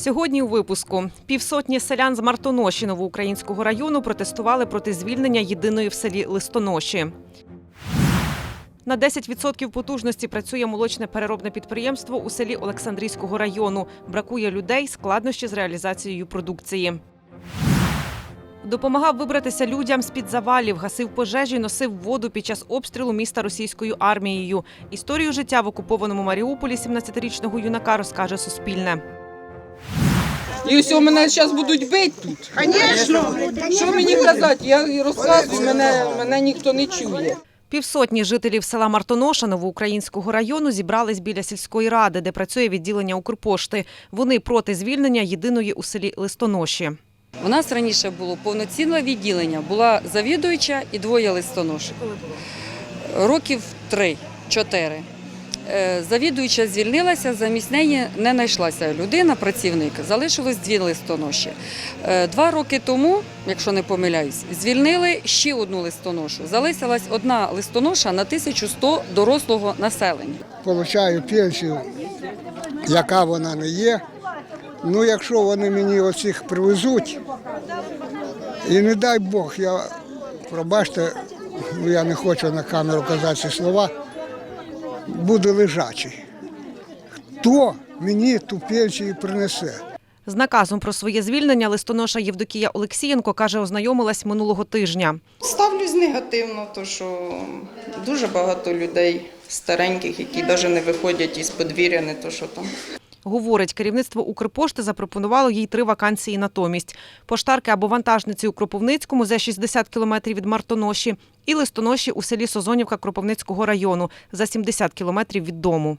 Сьогодні у випуску півсотні селян з Мартоноші Новоукраїнського району протестували проти звільнення єдиної в селі Листоноші. На 10% потужності працює молочне переробне підприємство у селі Олександрійського району. Бракує людей, складнощі з реалізацією продукції. Допомагав вибратися людям з-під завалів, гасив пожежі, носив воду під час обстрілу міста російською армією. Історію життя в окупованому Маріуполі 17-річного юнака розкаже Суспільне. І все, мене зараз будуть бити тут. Звісно. Що мені казати? Я розказую, мене, мене ніхто не чує. Півсотні жителів села Мартоноша Новоукраїнського району зібрались біля сільської ради, де працює відділення Укрпошти. Вони проти звільнення єдиної у селі Листоноші. У нас раніше було повноцінне відділення, була завідуюча і двоє листоношів. Років три-чотири. Е, Завідуюча звільнилася, замість неї не знайшлася людина, працівник. Залишилось дві листоноші. Е, Два роки тому, якщо не помиляюсь, звільнили ще одну листоношу. Залишилась одна листоноша на 1100 дорослого населення. получаю пенсію, яка вона не є. Ну, якщо вони мені оцих привезуть, і не дай Бог, я, пробачте, я не хочу на камеру казати слова, буде лежачий. Хто мені ту пенсію принесе? З наказом про своє звільнення листоноша Євдокія Олексієнко каже, ознайомилась минулого тижня. Ставлюсь негативно, то що дуже багато людей стареньких, які навіть не виходять із подвір'я, не то що там. Говорить, керівництво Укрпошти запропонувало їй три вакансії натомість: поштарки або вантажниці у Кропивницькому за 60 кілометрів від Мартоноші і листоноші у селі Созонівка Кропивницького району за 70 кілометрів від дому.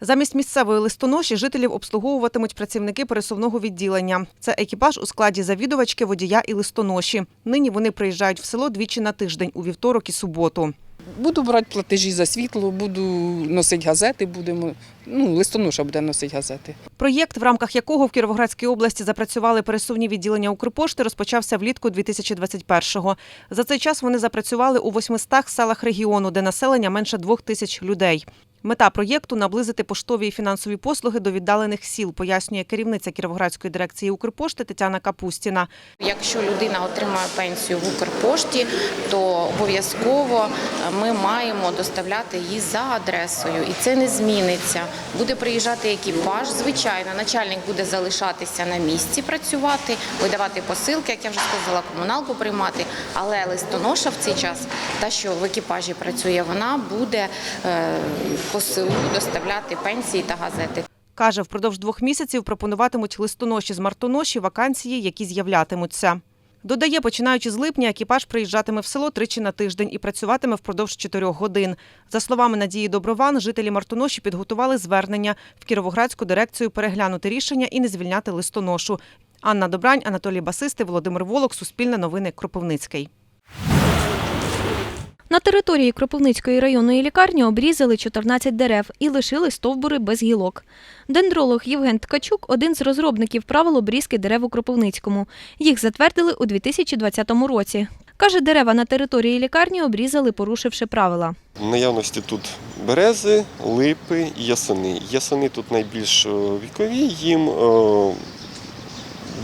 Замість місцевої листоноші жителів обслуговуватимуть працівники пересувного відділення. Це екіпаж у складі завідувачки, водія і листоноші. Нині вони приїжджають в село двічі на тиждень у вівторок і суботу. Буду брати платежі за світло, буду носити газети, будемо. Ну, листоноша буде носити газети. Проєкт, в рамках якого в Кіровоградській області запрацювали пересувні відділення Укрпошти, розпочався влітку 2021-го. За цей час вони запрацювали у 800 селах регіону, де населення менше двох тисяч людей. Мета проєкту наблизити поштові і фінансові послуги до віддалених сіл, пояснює керівниця Кіровоградської дирекції Укрпошти Тетяна Капустіна. Якщо людина отримує пенсію в Укрпошті, то обов'язково ми маємо доставляти її за адресою, і це не зміниться. Буде приїжджати екіпаж. Звичайно, начальник буде залишатися на місці, працювати, видавати посилки, як я вже сказала, комуналку приймати. Але листоноша в цей час, та що в екіпажі працює, вона буде е, по селу доставляти пенсії та газети. Каже, впродовж двох місяців пропонуватимуть листоноші з мартоноші вакансії, які з'являтимуться. Додає, починаючи з липня, екіпаж приїжджатиме в село тричі на тиждень і працюватиме впродовж чотирьох годин. За словами Надії Доброван, жителі Мартоноші підготували звернення в Кіровоградську дирекцію переглянути рішення і не звільняти листоношу. Анна Добрань, Анатолій Басисти, Володимир Волок, Суспільне новини, Кропивницький. На території Кропивницької районної лікарні обрізали 14 дерев і лишили стовбури без гілок. Дендролог Євген Ткачук – один з розробників правил обрізки дерев у Кропивницькому. Їх затвердили у 2020 році. Каже, дерева на території лікарні обрізали, порушивши правила. В наявності тут берези, липи і ясени. Ясени тут найбільш е, вікові, їм е,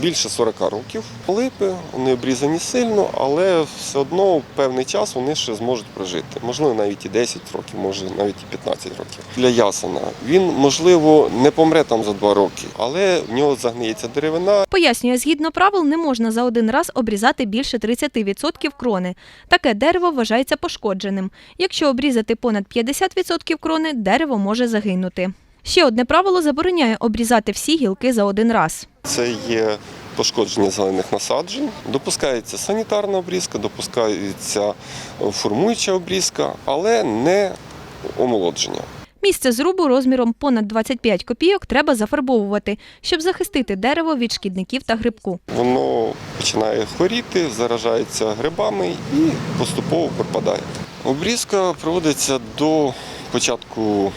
більше 40 років. Липи вони обрізані сильно, але все одно певний час вони ще зможуть прожити. Можливо, навіть і 10 років, може навіть і 15 років. Для ясена він, можливо, не помре там за 2 роки, але в нього загниється деревина, Пояснює, згідно правил, не можна за один раз обрізати більше 30% крони. Таке дерево вважається пошкодженим. Якщо обрізати понад 50% крони, дерево може загинути. Ще одне правило забороняє обрізати всі гілки за один раз. Це є пошкодження зелених насаджень. Допускається санітарна обрізка, допускається формуюча обрізка, але не омолодження. Місце зрубу розміром понад 25 копійок треба зафарбовувати, щоб захистити дерево від шкідників та грибку. Воно починає хворіти, заражається грибами і поступово пропадає. Обрізка проводиться до початку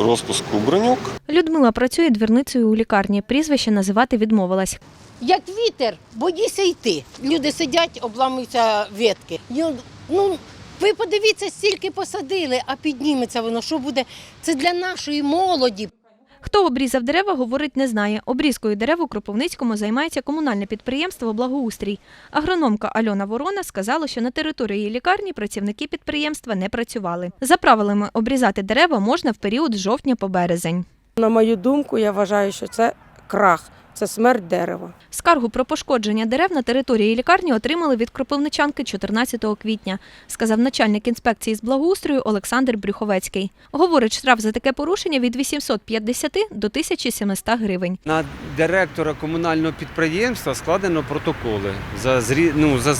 розпуску бронюк. Людмила працює двірницею у лікарні. Прізвище називати відмовилась. Як вітер, боїся йти. Люди сидять, обламуються ветки. Ну, ви подивіться, стільки посадили, а підніметься воно. Що буде? Це для нашої молоді. Хто обрізав дерева, говорить, не знає. Обрізкою дерев у Кропивницькому займається комунальне підприємство «Благоустрій». Агрономка Альона Ворона сказала, що на території лікарні працівники підприємства не працювали. За правилами, обрізати дерева можна в період з жовтня по березень. На мою думку, я вважаю, що це крах, це смерть дерева. Скаргу про пошкодження дерев на території лікарні отримали від кропивничанки 14 квітня, сказав начальник інспекції з благоустрою Олександр Брюховецький. Говорить, штраф за таке порушення від 850 до 1700 гривень. На директора комунального підприємства складено протоколи за зрі... ну, за,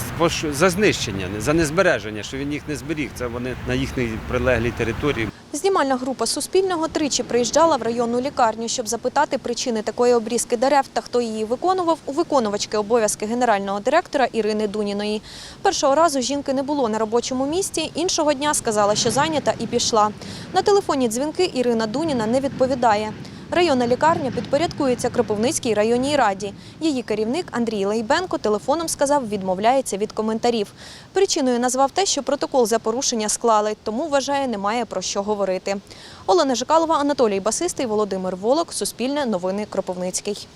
за знищення, за незбереження, що він їх не зберіг. Це вони на їхній прилеглій території. Знімальна група Суспільного тричі приїжджала в районну лікарню, щоб запитати причини такої обрізки дерев та хто її виконував у виконувачки обов'язки генерального директора Ірини Дуніної. Першого разу жінки не було на робочому місці, іншого дня сказала, що зайнята і пішла. На телефонні дзвінки Ірина Дуніна не відповідає. Районна лікарня підпорядкується Кропивницькій районній раді. Її керівник Андрій Лейбенко телефоном сказав, відмовляється від коментарів. Причиною назвав те, що протокол за порушення склали, тому вважає, немає про що говорити. Олена Жикалова, Анатолій Басистий, Володимир Волок, Суспільне, Новини Кропивницький.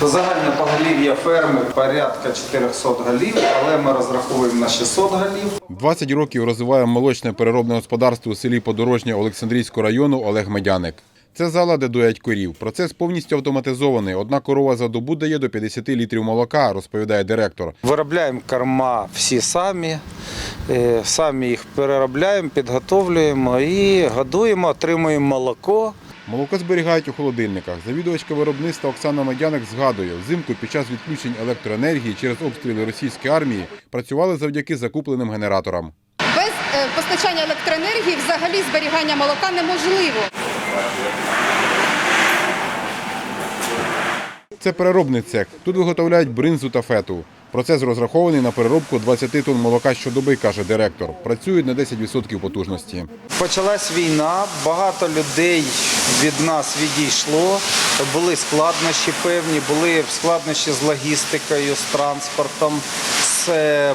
Загальне поголів'я ферми порядка 400 голів, але ми розраховуємо на 600 голів. 20 років розвиває молочне переробне господарство у селі Подорожнє Олександрійського району Олег Медяник. Це зала, де доять корів. Процес повністю автоматизований. Одна корова за добу дає до 50 літрів молока, розповідає директор. Виробляємо корма всі самі, е, самі їх переробляємо, підготовлюємо і годуємо, отримуємо молоко. Молоко зберігають у холодильниках. Завідувачка виробництва Оксана Медяник згадує, взимку під час відключень електроенергії через обстріли російської армії працювали завдяки закупленим генераторам. Без е, постачання електроенергії взагалі зберігання молока неможливо. Це переробний цех. Тут виготовляють бринзу та фету. Процес розрахований на переробку 20 тонн молока щодоби, каже директор. Працюють на 10% потужності. Почалась війна, багато людей від нас відійшло. Були складнощі певні, були складнощі з логістикою, з транспортом, з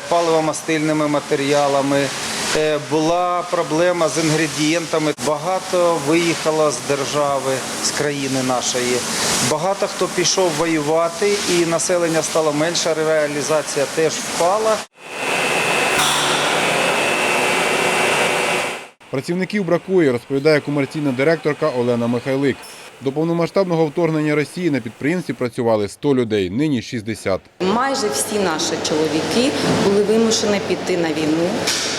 паливомастильними матеріалами. Е, Була проблема з інгредієнтами. Багато виїхало з держави, з країни нашої. Багато хто пішов воювати, і населення стало менше. Реалізація теж впала. Працівників бракує, розповідає комерційна директорка Олена Михайлик. До повномасштабного вторгнення Росії на підприємстві працювали 100 людей, нині 60. Майже всі наші чоловіки були вимушені піти на війну,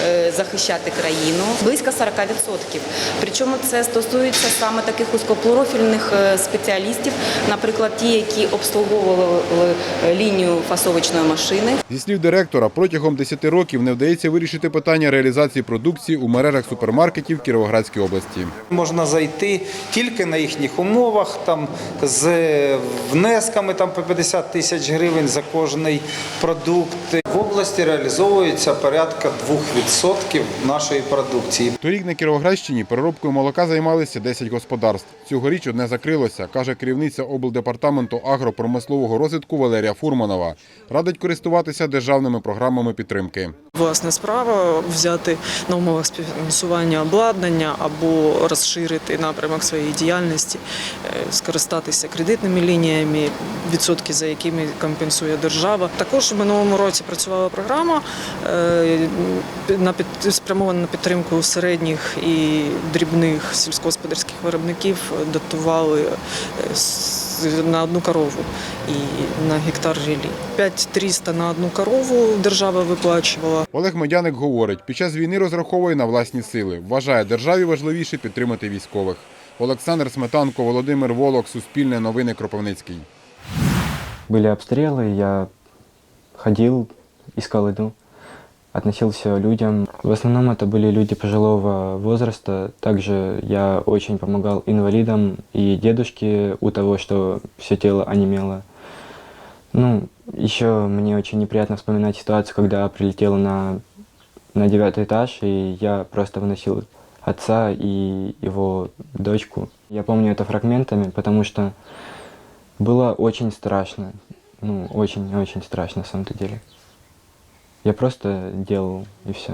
е, захищати країну. Близько 40%. Причому це стосується саме таких вузькопрофільних е, спеціалістів, наприклад, ті, які обслуговували е, лінію фасовочної машини. Зі слів директора, протягом 10 років не вдається вирішити питання реалізації продукції у мережах супермаркетів Кіровоградської області. Можна зайти тільки на їхніх умовах, там з внесками там по 50 тисяч гривень за кожний продукт. В області реалізовується порядка 2% нашої продукції. Торік на Кіровоградщині переробкою молока займалися 10 господарств. Цьогоріч одне закрилося, каже керівниця облдепартаменту агропромислового розвитку Валерія Фурманова. Радить користуватися державними програмами підтримки. Власна справа взяти на умовах співфінансування обладнання або розширити напрямок своєї діяльності, е, скористатися кредитними лініями, відсотки за якими компенсує держава. Також в минулому році працювала програма е, на під спрямована на підтримку середніх і дрібних сільськогосподарських виробників. Дотували е, на одну корову і на гектар рілі. 5300 на одну корову держава виплачувала. Олег Медяник говорить, під час війни розраховує на власні сили. Вважає, державі важливіше підтримати військових. Олександр Сметанко, Володимир Волок, Суспільне новини Кропивницький. Были обстрелы, я ходил, искал еду, относился людям. В основном это были люди пожилого возраста. Также я очень помогал инвалидам и дедушке у того, что все тело онемело. Ну, еще мне очень неприятно вспоминать ситуацию, когда прилетела на, на девятый этаж, и я просто выносил отца и его дочку. Я помню это фрагментами, потому что было очень страшно. Ну, очень-очень страшно на самом-то деле. Я просто делал и все.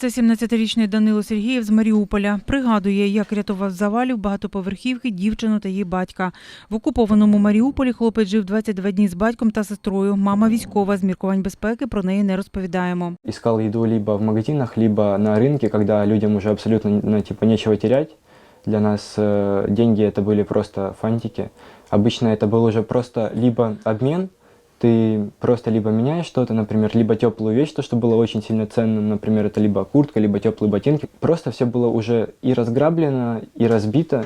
Це 17-річний Данило Сергієв з Маріуполя. Пригадує, як рятував з завалів багатоповерхівки дівчину та її батька. В окупованому Маріуполі хлопець жив 22 дні з батьком та сестрою. Мама військова з міркувань безпеки про неї не розповідаємо. Искал еду либо в магазинах, либо на рынке, когда людям уже абсолютно ну, типа, нечего терять. Для нас э, деньги это были просто фантики. Обычно это был уже просто либо обмен, ты просто либо меняешь что-то, например, либо теплую вещь, то, что было очень сильно ценным, например, это либо куртка, либо теплые ботинки. Просто все было уже и разграблено, и разбито.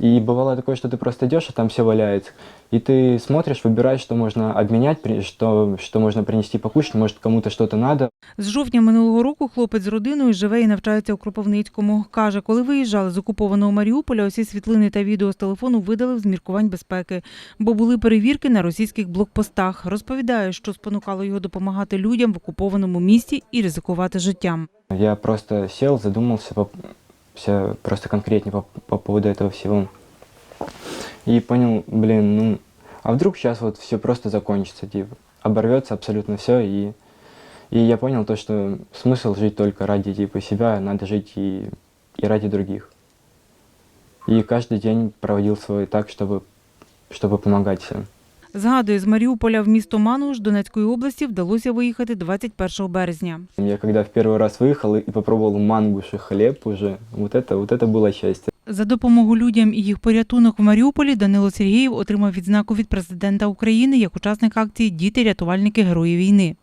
И бывало такое, что ты просто идешь, а там все валяется. И ты смотришь, выбираешь, что можно обменять, при- что, что можно принести покушать, может кому-то что-то надо. З жовтня минулого року хлопець з родиною живе і навчається у Кропивницькому. Каже, коли виїжджали з окупованого Маріуполя, усі світлини та відео з телефону видалив з міркувань безпеки, бо були перевірки на російських блокпостах. Розповідає, що спонукало його допомагати людям в окупованому місті і ризикувати життям. Я просто сел, задумался вся- просто конкретнее по, по поводу этого всего. И понял, блин, ну, а вдруг сейчас вот все просто закончится, типа, оборвется абсолютно все, и, и я понял то, что смысл жить только ради, типа, себя, надо жить и, и ради других. И каждый день проводил свой так, чтобы, чтобы помогать всем. Згадує, з Маріуполя в місто Мануш Донецької області вдалося виїхати 21 березня. Я когда в первый раз выехал и попробовал мангуш и хлеб уже, вот это, вот это было счастье. За допомогу людям і їх порятунок в Маріуполі Данило Сергієв отримав відзнаку від президента України як учасник акції Діти рятувальники герої війни.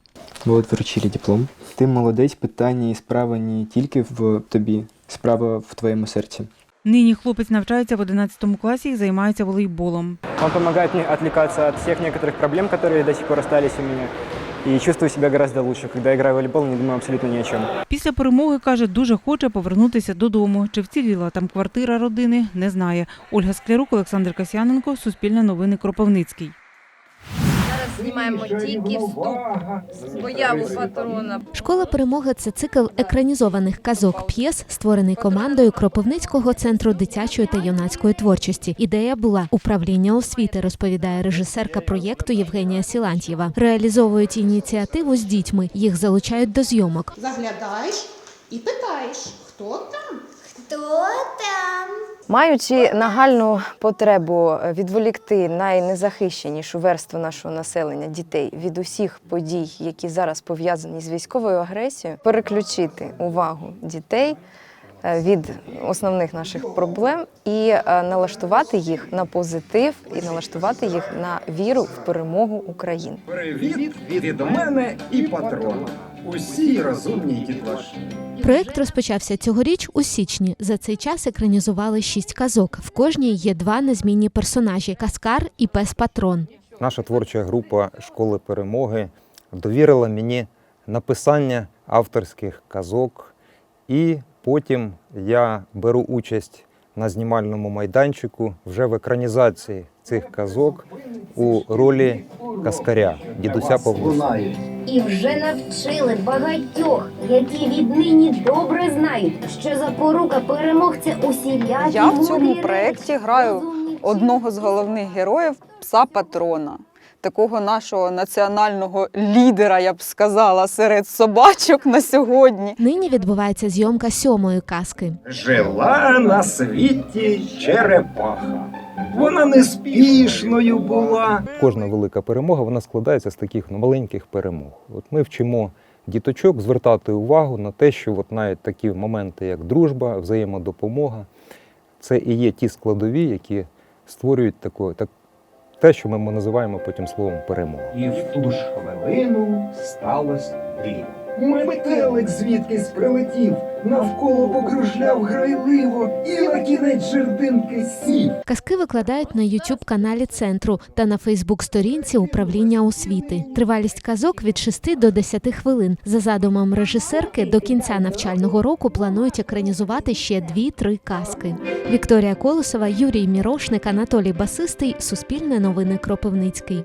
Вот вручили диплом. Ти молодець, питання і справа не тільки в тобі, справа в твоєму серці. Нині хлопець навчається в 11 класі і займається волейболом. Він допомагає мені отвлекаться від всіх деяких проблем, які до сих пор залишилися у мене. І чувствую себе гораздо лучше. Когда я в волейбол, не думаю абсолютно ні о чому. Після перемоги каже, дуже хоче повернутися додому. Чи вціліла там квартира родини, не знає. Ольга Склярук, Олександр Касяненко, Суспільне новини Кропивницький. Знімаємо тільки вступ з появу патрона. Школа перемоги це цикл екранізованих казок п'єс, створений командою Кропивницького центру дитячої та юнацької творчості. Ідея була управління освіти, розповідає режисерка проєкту Євгенія Сілантьєва. Реалізовують ініціативу з дітьми. Їх залучають до зйомок. Заглядаєш і питаєш, хто там? Хто там? Маючи нагальну потребу відволікти найнезахищенішу верству нашого населення дітей від усіх подій, які зараз пов'язані з військовою агресією, переключити увагу дітей е, від основних наших проблем і е, налаштувати їх на позитив, і налаштувати їх на віру в перемогу України. Привіт від мене і патрона. Усі розумні дітлаші. Проект розпочався цьогоріч у січні. За цей час екранізували шість казок. В кожній є два незмінні персонажі каскар і пес патрон. Наша творча група школи перемоги довірила мені написання авторських казок, і потім я беру участь на знімальному майданчику вже в екранізації цих казок у ролі каскаря дідуся Павлуса. І вже навчили багатьох, які віднині добре знають, що запорука переможця усілякій Я в цьому проєкті граю одного з головних героїв пса патрона. Такого нашого національного лідера, я б сказала, серед собачок на сьогодні. Нині відбувається зйомка сьомої казки. Жила на світі черепаха. Вона неспішною була. Кожна велика перемога вона складається з таких ну, маленьких перемог. От ми вчимо діточок звертати увагу на те, що от навіть такі моменти, як дружба, взаємодопомога, це і є ті складові, які створюють таке, так, те, що ми називаємо потім словом перемога. І в ту ж хвилину сталося диво. Метелик звідкись прилетів, навколо покружляв грайливо і на кінець жердинки сів. Казки викладають на youtube каналі центру та на Фейсбук-сторінці управління освіти. Тривалість казок від 6 до 10 хвилин. За задумом режисерки, до кінця навчального року планують екранізувати ще 2-3 казки. Вікторія Колосова, Юрій Мірошник, Анатолій Басистий. Суспільне новини Кропивницький.